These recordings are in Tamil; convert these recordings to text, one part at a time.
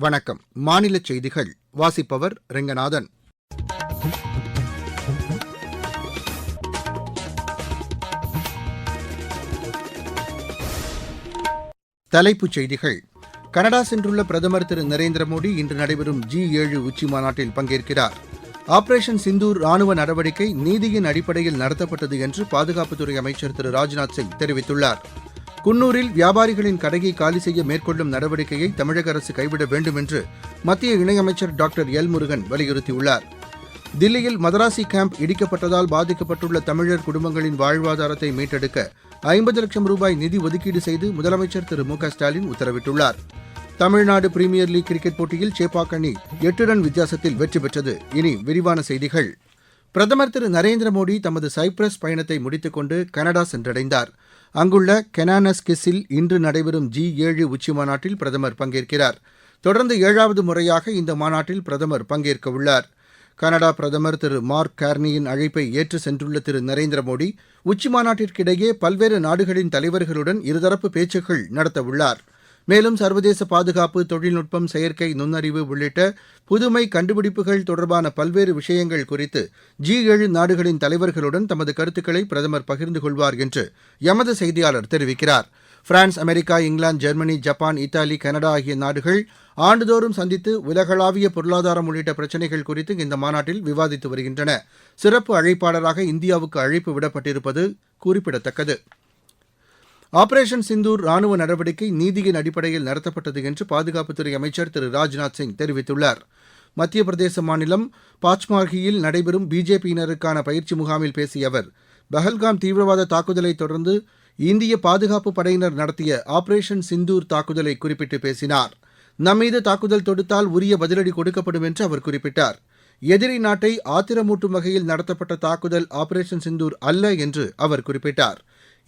வணக்கம். மாநில செய்திகள். வாசிப்பவர் ரெங்கநாதன். தலைப்புச் செய்திகள். கனடா சென்றுள்ள பிரதமர் திரு நரேந்திர மோடி இன்று நடைபெறும் ஜி ஏழு உச்சி மாநாட்டில் பங்கேற்கிறார். ஆபரேஷன் சிந்தூர் ராணுவ நடவடிக்கை நீதியின் அடிப்படையில் நடத்தப்பட்டது என்று பாதுகாப்புத்துறை அமைச்சர் திரு ராஜ்நாத் சிங் தெரிவித்துள்ளார். குன்னூரில் வியாபாரிகளின் கடையை காலி செய்ய மேற்கொள்ளும் நடவடிக்கையை தமிழக அரசு கைவிட வேண்டும் என்று மத்திய இணையமைச்சர் டாக்டர் எல் முருகன் வலியுறுத்தியுள்ளார். தில்லியில் மதராசி கேம்ப் இடிக்கப்பட்டதால் பாதிக்கப்பட்டுள்ள தமிழர் குடும்பங்களின் வாழ்வாதாரத்தை மீட்டெடுக்க ஐம்பது லட்சம் ரூபாய் நிதி ஒதுக்கீடு செய்து முதலமைச்சர் திரு மு க ஸ்டாலின் உத்தரவிட்டுள்ளார். தமிழ்நாடு பிரீமியர் லீக் கிரிக்கெட் போட்டியில் சேப்பாக் அணி எட்டு ரன் வித்தியாசத்தில் வெற்றி பெற்றது. இனி விரிவான செய்திகள். பிரதமர் திரு நரேந்திர மோடி தமது சைப்ரஸ் பயணத்தை முடித்துக்கொண்டு கனடா சென்றடைந்தார். அங்குள்ள கெனானஸ்கிஸில் இன்று நடைபெறும் ஜி ஏழு உச்சி மாநாட்டில் பிரதமர் பங்கேற்கிறார். தொடர்ந்து ஏழாவது முறையாக இந்த மாநாட்டில் பிரதமர் பங்கேற்கவுள்ளார். கனடா பிரதமர் திரு மார்க் கார்னியின் அழைப்பை ஏற்று சென்றுள்ள திரு நரேந்திர மோடி உச்சி மாநாட்டிற்கிடையே பல்வேறு நாடுகளின் தலைவர்களுடன் இருதரப்பு பேச்சுக்கள் நடத்தவுள்ளார். மேலும் சர்வதேச பாதுகாப்பு தொழில்நுட்பம் செயற்கை நுண்ணறிவு உள்ளிட்ட புதுமை கண்டுபிடிப்புகள் தொடர்பான பல்வேறு விஷயங்கள் குறித்து ஜி ஏழு நாடுகளின் தலைவர்களுடன் தமது கருத்துக்களை பிரதமர் பகிர்ந்து கொள்வார் என்று எமது செய்தியாளர் தெரிவிக்கிறார். France America England Germany Japan Italy Canada ஆகிய நாடுகள் ஆண்டுதோறும் சந்தித்து உலகளாவிய பொருளாதாரம் உள்ளிட்ட பிரச்சினைகள் குறித்து இந்த மாநாட்டில் விவாதித்து வருகின்றன. சிறப்பு அழைப்பாளராக இந்தியாவுக்கு அழைப்பு விடப்பட்டிருப்பது குறிப்பிடத்தக்கது. ஆபரேஷன் சிந்தூர் ராணுவ நடவடிக்கை நீதியின் அடிப்படையில் நடத்தப்பட்டது என்று பாதுகாப்புத்துறை அமைச்சர் திரு ராஜ்நாத் சிங் தெரிவித்துள்ளார். மத்திய பிரதேச மாநிலம் பாச்மார்கியில் நடைபெறும் பிஜேபியினருக்கான பயிற்சி முகாமில் பேசிய அவர் பஹல்காம் தீவிரவாத தாக்குதலை தொடர்ந்து இந்திய பாதுகாப்பு படையினர் நடத்திய ஆபரேஷன் சிந்தூர் தாக்குதலை குறிப்பிட்டு பேசினார். நம்மீது தாக்குதல் தொடுத்தால் உரிய பதிலடி கொடுக்கப்படும் என்று அவர் குறிப்பிட்டார். எதிரி நாட்டை ஆத்திரமூட்டும் வகையில் நடத்தப்பட்ட தாக்குதல் ஆபரேஷன் சிந்தூர் அல்ல என்று அவர் குறிப்பிட்டார்.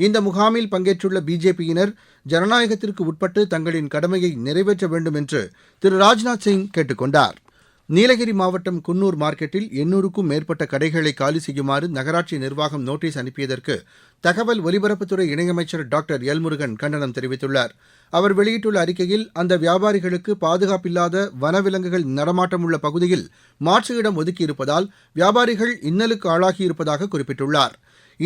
இந்த முகாமில் பங்கேற்றுள்ள பிஜேபியினர் ஜனநாயகத்திற்கு உட்பட்டு தங்களின் கடமையை நிறைவேற்ற வேண்டும் என்று திரு ராஜ்நாத் சிங் கேட்டுக் கொண்டார். நீலகிரி மாவட்டம் குன்னூர் மார்க்கெட்டில் எண்ணூறுக்கும் மேற்பட்ட கடைகளை காலி செய்யுமாறு நகராட்சி நிர்வாகம் நோட்டீஸ் அனுப்பியதற்கு தகவல் ஒலிபரப்புத்துறை இணையமைச்சர் டாக்டர் எல் முருகன் கண்டனம் தெரிவித்துள்ளார். அவர் வெளியிட்டுள்ள அறிக்கையில் அந்த வியாபாரிகளுக்கு பாதுகாப்பில்லாத வனவிலங்குகள் நடமாட்டம் உள்ள பகுதியில் மாற்று இடம் ஒதுக்கியிருப்பதால் வியாபாரிகள் இன்னலுக்கு ஆளாகியிருப்பதாக குறிப்பிட்டுள்ளார்.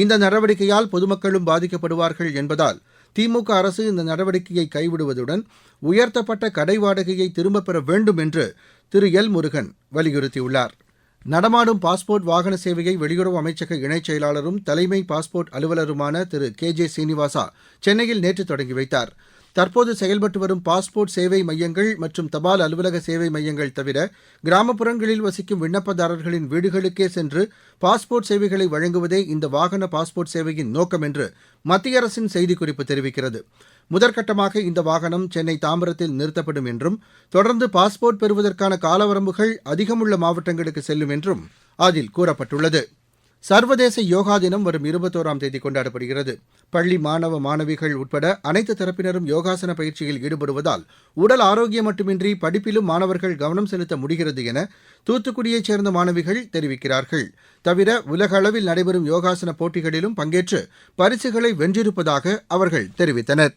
இந்த நடவடிக்கையால் பொதுமக்களும் பாதிக்கப்படுவார்கள் என்பதால் திமுக அரசு இந்த நடவடிக்கையை கைவிடுவதுடன் உயர்த்தப்பட்ட கடை வாடகையை திரும்பப் பெற வேண்டும் என்று திரு எல் முருகன் வலியுறுத்தியுள்ளார். நடமாடும் பாஸ்போர்ட் வாகன சேவையை வெளியுறவு அமைச்சக இணைச் செயலாளரும் தலைமை பாஸ்போர்ட் அலுவலருமான திரு கே ஜே சீனிவாசா சென்னையில் நேற்று தொடங்கி வைத்தார். தற்போது செயல்பட்டு வரும் பாஸ்போர்ட் சேவை மையங்கள் மற்றும் தபால் அலுவலக சேவை மையங்கள் தவிர கிராமப்புறங்களில் வசிக்கும் விண்ணப்பதாரர்களின் வீடுகளுக்கே சென்று பாஸ்போர்ட் சேவைகளை வழங்குவதே இந்த வாகன பாஸ்போர்ட் சேவையின் நோக்கம் என்று மத்திய அரசின் செய்திக்குறிப்பு தெரிவிக்கிறது. முதற்கட்டமாக இந்த வாகனம் சென்னை தாம்பரத்தில் நிறுத்தப்படும் என்றும் தொடர்ந்து பாஸ்போர்ட் பெறுவதற்கான காலவரம்புகள் அதிகமுள்ள மாவட்டங்களுக்கு செல்லும் என்றும் அதில் கூறப்பட்டுள்ளது. சர்வதேச யோகா தினம் வரும் இருபத்தோராம் தேதி கொண்டாடப்படுகிறது. பள்ளி மாணவ மாணவிகள் உட்பட அனைத்து தரப்பினரும் யோகாசன பயிற்சியில் ஈடுபடுவதால் உடல் ஆரோக்கியம் மட்டுமின்றி படிப்பிலும் மாணவர்கள் கவனம் செலுத்த முடிகிறது என தூத்துக்குடியைச் சேர்ந்த மாணவிகள் தெரிவிக்கிறார்கள். தவிர உலக அளவில் நடைபெறும் யோகாசன போட்டிகளிலும் பங்கேற்று பரிசுகளை வென்றிருப்பதாக அவர்கள் தெரிவித்தனர்.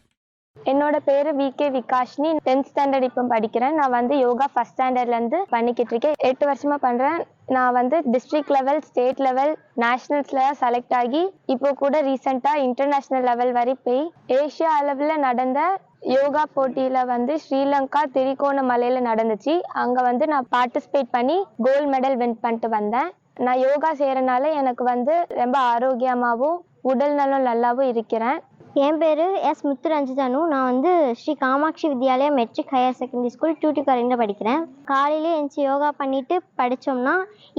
என்னோட பேரு V. K. Vikashni. Tenth standard இப்போ படிக்கிறேன். நான் வந்து யோகா ஃபர்ஸ்ட் ஸ்டாண்டர்ட்லேருந்து பண்ணிக்கிட்டு இருக்கேன். எட்டு வருஷமா பண்றேன். நான் வந்து டிஸ்ட்ரிக்ட் லெவல் ஸ்டேட் லெவல் நேஷ்னல்ஸில் செலக்ட் ஆகி இப்போ கூட ரீசெண்டாக இன்டர்நேஷ்னல் லெவல் வரை போய் ஏஷியா அளவில் நடந்த யோகா போட்டியில் வந்து ஸ்ரீலங்கா திரிகோணமலையில் நடந்துச்சு. அங்கே வந்து நான் பார்ட்டிசிபேட் பண்ணி கோல்டு மெடல் வின் பண்ணிட்டு வந்தேன். நான் யோகா செய்கிறனால எனக்கு வந்து ரொம்ப ஆரோக்கியமாகவும் உடல் நலம் நல்லாவும் இருக்கிறேன். என் பேர் எஸ் முத்துரஞ்சிதனு. நான் வந்து Sri Kamakshi Vidyalaya matric higher secondary school duty படிக்கிறேன். காலையிலே எழுந்துச்சி யோகா பண்ணிவிட்டு படித்தோம்னா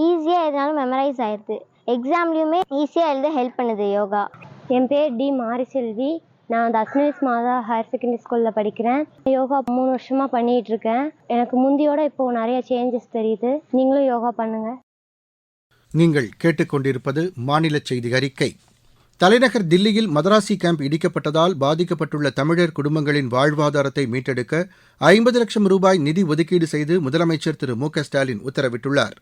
ஈஸியாக எதுனாலும் மெமரைஸ் ஆயிடுது எக்ஸாம்லேயுமே ஈஸியாக எழுத ஹெல்ப் பண்ணுது யோகா. என் பேர் டி மாரிசெல்வி. நான் தஸ்மிஸ் மாதா ஹையர் செகண்டரி ஸ்கூலில் படிக்கிறேன். யோகா மூணு வருஷமாக பண்ணிகிட்டு இருக்கேன் எனக்கு முந்தியோட இப்போது நிறைய சேஞ்சஸ் தெரியுது. நீங்களும் யோகா பண்ணுங்கள் நீங்கள் கேட்டுக்கொண்டிருப்பது மாநில செய்தி அறிக்கை. தலைநகர் தில்லியில் மதராசி கேம்ப் இடிக்கப்பட்டதால் பாதிக்கப்பட்டுள்ள தமிழர் குடும்பங்களின் வாழ்வாதாரத்தை மீட்டெடுக்க ஐம்பது லட்சம் ரூபாய் நிதி ஒதுக்கீடு செய்து முதலமைச்சர் திரு மு க ஸ்டாலின் உத்தரவிட்டுள்ளார்.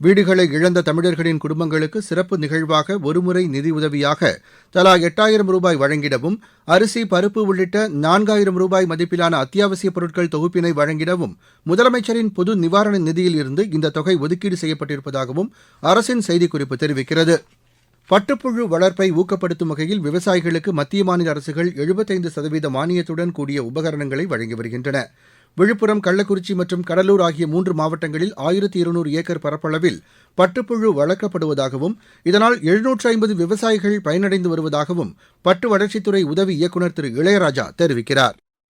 வீடுகளை இழந்த தமிழர்களின் குடும்பங்களுக்கு சிறப்பு நிகழ்வாக ஒருமுறை நிதியுதவியாக தலா எட்டாயிரம் ரூபாய் வழங்கிடவும் அரிசி பருப்பு உள்ளிட்ட நான்காயிரம் ரூபாய் மதிப்பிலான அத்தியாவசியப் பொருட்கள் தொகுப்பினை வழங்கிடவும் முதலமைச்சரின் பொது நிவாரண நிதியில் இருந்து இந்த தொகை ஒதுக்கீடு செய்யப்பட்டிருப்பதாகவும் அரசின் செய்திக்குறிப்பு தெரிவிக்கிறது. பட்டுப்புழு வளர்ப்பை ஊக்கப்படுத்தும் வகையில் விவசாயிகளுக்கு மத்திய மாநில அரசுகள் எழுபத்தைந்து சதவீத மானியத்துடன் கூடிய உபகரணங்களை வழங்கி வருகின்றன. விழுப்புரம் கள்ளக்குறிச்சி மற்றும் கடலூர் ஆகிய மூன்று மாவட்டங்களில் ஆயிரத்தி இருநூறு ஏக்கர் பரப்பளவில் பட்டுப்புழு வளர்க்கப்படுவதாகவும் இதனால் எழுநூற்று ஐம்பது விவசாயிகள் பயனடைந்து வருவதாகவும் பட்டு வளர்ச்சித்துறை உதவி இயக்குநர் திரு இளையராஜா தெரிவிக்கிறார்.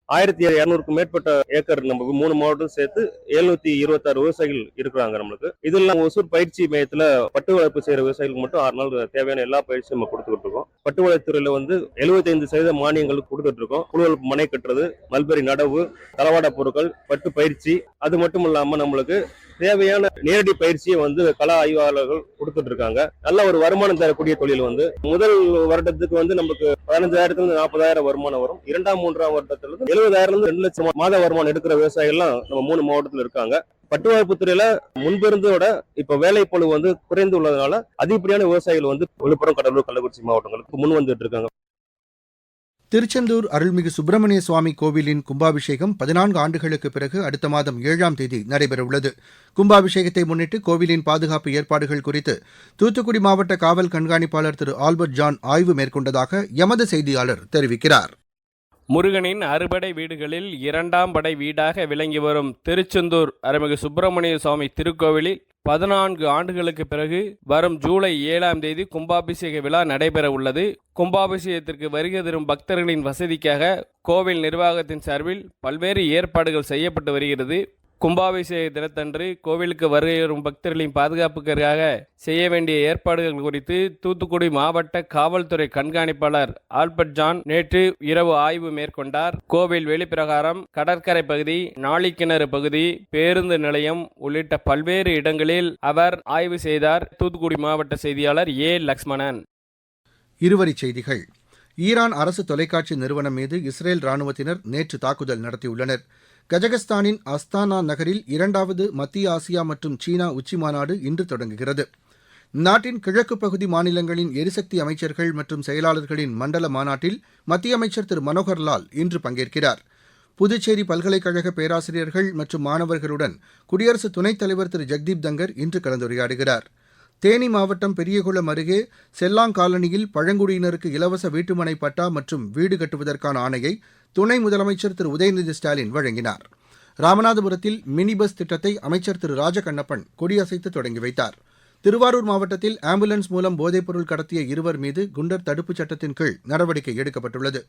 ஆயிரத்தி இரநூறுக்கும் மேற்பட்ட ஏக்கர் நம்ம மூணு மாவட்டம் சேர்த்து எழுநூத்தி இருபத்தாறு விவசாயிகள் இருக்கிறாங்க நம்மளுக்கு. இது இல்லாம ஒசூர் பயிற்சி மையத்துல பட்டு வளர்ப்பு செய்யற விவசாயிகளுக்கு மட்டும் ஆறு நாள் தேவையான எல்லா பயிற்சியும் நம்ம கொடுத்துட்டு இருக்கோம் பட்டு வளர்த்துறையில வந்து 75% சதவீத மானியங்கள் கொடுத்துட்டு இருக்கோம் குழுவல் மனை கட்டுறது மல்பெரி நடவு தளவாட பொருட்கள் பட்டு பயிற்சி அது மட்டும் இல்லாம நம்மளுக்கு தேவையான நேரடி பயிற்சியை வந்து கள ஆய்வாளர்கள் கொடுத்துட்டு இருக்காங்க நல்ல ஒரு வருமானம் தரக்கூடிய தொழில் வந்து முதல் வருடத்துக்கு வந்து நமக்கு பதினஞ்சாயிரத்துல இருந்து நாற்பதாயிரம் வருமானம் வரும். இரண்டாம் மூன்றாம் வருடத்துல இருந்து எழுபதாயிரம் இருந்து ரெண்டு லட்சம் மாத வருமானம் எடுக்கிற விவசாயிகள்லாம் நம்ம மூணு மாவட்டத்துல இருக்காங்க. பட்டுவாய்ப்பு துறையில முன்பிருந்தோட இப்ப வேலைப்பளு வந்து குறைந்து உள்ளதுனால அதிகப்படியான விவசாயிகள் வந்து விழுப்புரம் கடலூர் கள்ளக்குறிச்சி மாவட்டங்களுக்கு முன் வந்துட்டு இருக்காங்க. திருச்செந்தூர் அருள்மிகு சுப்பிரமணிய சுவாமி கோவிலின் கும்பாபிஷேகம் பதினான்கு ஆண்டுகளுக்கு பிறகு அடுத்த மாதம் ஏழாம் தேதி நடைபெறவுள்ளது. கும்பாபிஷேகத்தை முன்னிட்டு கோவிலின் பாதுகாப்பு ஏற்பாடுகள் குறித்து தூத்துக்குடி மாவட்ட காவல் கண்காணிப்பாளர் திரு ஆல்பர்ட் ஜான் ஆய்வு மேற்கொண்டதாக எமது செய்தியாளர் தெரிவிக்கிறார். முருகனின் அறுபடை வீடுகளில் இரண்டாம் படை வீடாக விளங்கி வரும் திருச்செந்தூர் அருள்மிகு சுப்பிரமணிய சுவாமி திருக்கோவிலில் பதினான்கு ஆண்டுகளுக்கு பிறகு வரும் ஜூலை ஏழாம் தேதி கும்பாபிஷேக விழா நடைபெற உள்ளது கும்பாபிஷேகத்திற்கு வருகை தரும் பக்தர்களின் வசதிக்காக கோவில் நிர்வாகத்தின் சார்பில் பல்வேறு ஏற்பாடுகள் செய்யப்பட்டு வருகிறது. கும்பாபிஷேக தினத்தன்று கோவிலுக்கு வருகை வரும் பக்தர்களின் பாதுகாப்புக்காக செய்ய வேண்டிய ஏற்பாடுகள் குறித்து தூத்துக்குடி மாவட்ட காவல்துறை கண்காணிப்பாளர் ஆல்பர்ட் ஜான் நேற்று இரவு ஆய்வு மேற்கொண்டார். கோவில் வெளிப்பிரகாரம் கடற்கரை பகுதி நாளிக்கிணறு பகுதி பேருந்து நிலையம் உள்ளிட்ட பல்வேறு இடங்களில் அவர் ஆய்வு செய்தார். தூத்துக்குடி மாவட்ட செய்தியாளர் ஏ. லக்ஷ்மணன். இருவரிச் செய்திகள். ஈரான் அரசு தொலைக்காட்சி நிறுவனம் மீது இஸ்ரேல் ராணுவத்தினர் நேற்று தாக்குதல் நடத்தியுள்ளனர். கஜகஸ்தானின் அஸ்தானா நகரில் இரண்டாவது மத்திய ஆசியா மற்றும் சீனா உச்சிமாநாடு இன்று தொடங்குகிறது. நாட்டின் கிழக்கு பகுதி மாநிலங்களின் எரிசக்தி அமைச்சர்கள் மற்றும் செயலாளர்களின் மண்டல மாநாட்டில் மத்திய அமைச்சர் திரு மனோகர் லால் இன்று பங்கேற்கிறார். புதுச்சேரி பல்கலைக்கழக பேராசிரியர்கள் மற்றும் மாணவர்களுடன் குடியரசு துணைத் தலைவர் திரு ஜெக்தீப் தங்கர் இன்று கலந்துரையாடுகிறார். தேனி மாவட்டம் பெரியகுளம் அருகே செல்லாங் காலனியில் பழங்குடியினருக்கு இலவச வீட்டுமனை பட்டா மற்றும் வீடு கட்டுவதற்கான ஆணையை துணை முதலமைச்சர் திரு. உதயநிதி ஸ்டாலின் வழங்கினார். ராமநாதபுரத்தில் மினி பஸ் திட்டத்தை அமைச்சர் திரு. ராஜகண்ணப்பன் கொடியசைத்து தொடங்கி வைத்தார். திருவாரூர் மாவட்டத்தில் ஆம்புலன்ஸ் மூலம் போதைப்பொருள் கடத்திய இருவர் மீது குண்டர் தடுப்புச் சட்டத்தின் கீழ் நடவடிக்கை எடுக்கப்பட்டுள்ளது.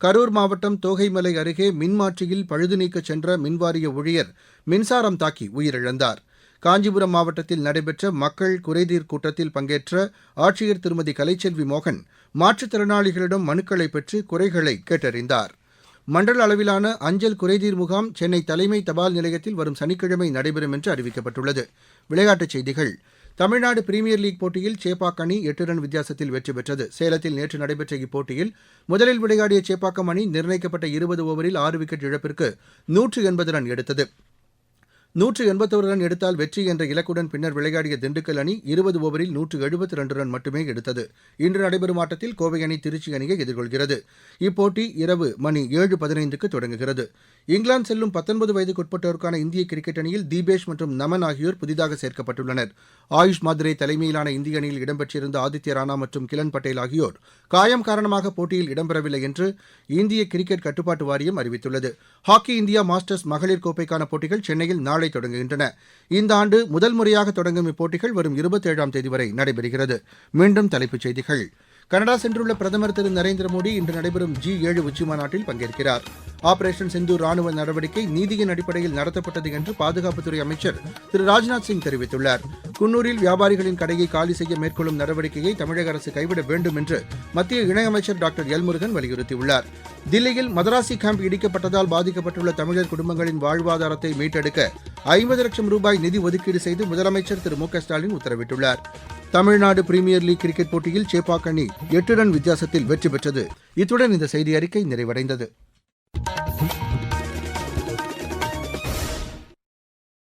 கரூர் மாவட்டம் தோகைமலை அருகே மின்மாற்றியில் பழுது நீக்கச் சென்ற மின்வாரிய ஊழியர் மின்சாரம் தாக்கி உயிரிழந்தார். காஞ்சிபுரம் மாவட்டத்தில் நடைபெற்ற மக்கள் குறைதீர் கூட்டத்தில் பங்கேற்ற ஆட்சியர் திருமதி கலைச்செல்வி மோகன் மாற்றுத்திறனாளிகளிடம் மனுக்களை பெற்று குறைகளை கேட்டறிந்தார். மண்டல அளவிலான அஞ்சல் குறைதீர் முகாம் சென்னை தலைமை தபால் நிலையத்தில் வரும் சனிக்கிழமை நடைபெறும் என்று அறிவிக்கப்பட்டுள்ளது. விளையாட்டுச் செய்திகள். தமிழ்நாடு பிரீமியர் லீக் போட்டியில் சேப்பாக் அணி எட்டு ரன் வித்தியாசத்தில் வெற்றி பெற்றது. சேலத்தில் நேற்று நடைபெற்ற இப்போட்டியில் முதலில் விளையாடிய சேப்பாக்கம் அணி நிர்ணயிக்கப்பட்ட இருபது ஓவரில் ஆறு விக்கெட் இழப்பிற்கு நூற்று எண்பது ரன் எடுத்தது. நூற்று எண்பத்தோரு ரன் எடுத்தால் வெற்றி என்ற இலக்குடன் பின்னர் விளையாடிய திண்டுக்கல் அணி இருபது ஓவரில் நூற்று எழுபத்தி ரெண்டு ரன் மட்டுமே எடுத்தது. இன்று நடைபெறும் ஆட்டத்தில் கோவை அணி திருச்சி அணியை எதிர்கொள்கிறது. இப்போட்டி இரவு மணி ஏழு பதினைந்துக்கு தொடங்குகிறது. இங்கிலாந்து செல்லும் பத்தொன்பது வயதுக்குட்பட்டோருக்கான இந்திய கிரிக்கெட் அணியில் தீபேஷ் மற்றும் நமன் ஆகியோர் புதிதாக சேர்க்கப்பட்டுள்ளனர். ஆயுஷ் மாத்ரே தலைமையிலான இந்திய அணியில் இடம்பெற்றிருந்த ஆதித்ய ராணா மற்றும் கிலன் பட்டேல் ஆகியோர் காயம் காரணமாக போட்டியில் இடம்பெறவில்லை என்று இந்திய கிரிக்கெட் கட்டுப்பாட்டு வாரியம் அறிவித்துள்ளது. ஹாக்கி இந்தியா மாஸ்டர்ஸ் மகளிர் கோப்பைக்கான போட்டிகள் சென்னையில் நாளை தொடங்குகின்றன. இந்த ஆண்டு முதல் முறையாக தொடங்கும் இப்போட்டிகள் வரும் இருபத்தேழாம் தேதி வரை நடைபெறுகிறது. மீண்டும் தலைப்புச் செய்திகள். கனடா சென்றுள்ள பிரதமர் திரு நரேந்திர மோடி இன்று நடைபெறும் ஜி ஏழு உச்சிமாநாட்டில் பங்கேற்கிறார். ஆபரேஷன் சிந்து ராணுவ நடவடிக்கை நீதியின் அடிப்படையில் நடத்தப்பட்டது என்று பாதுகாப்புத்துறை அமைச்சர் திரு ராஜ்நாத் சிங் தெரிவித்துள்ளார். குன்னூரில் வியாபாரிகளின் கடையை காலி செய்ய மேற்கொள்ளும் நடவடிக்கையை தமிழக அரசு கைவிட வேண்டும் என்று மத்திய இணையமைச்சர் டாக்டர் எல்முருகன் வலியுறுத்தியுள்ளார். தில்லியில் மதராசி கேம்ப் இடிக்கப்பட்டதால் பாதிக்கப்பட்டுள்ள தமிழர் குடும்பங்களின் வாழ்வாதாரத்தை மீட்டெடுக்க ஐம்பது லட்சம் ரூபாய் நிதி ஒதுக்கீடு செய்து முதலமைச்சர் திரு மு க ஸ்டாலின் உத்தரவிட்டுள்ளார். தமிழ்நாடு பிரீமியர் லீக் கிரிக்கெட் போட்டியில் சேப்பாக் அணி எட்டு ரன் வித்தியாசத்தில் வெற்றி பெற்றது. இத்துடன் இந்த செய்தி அறிக்கை நிறைவடைந்தது.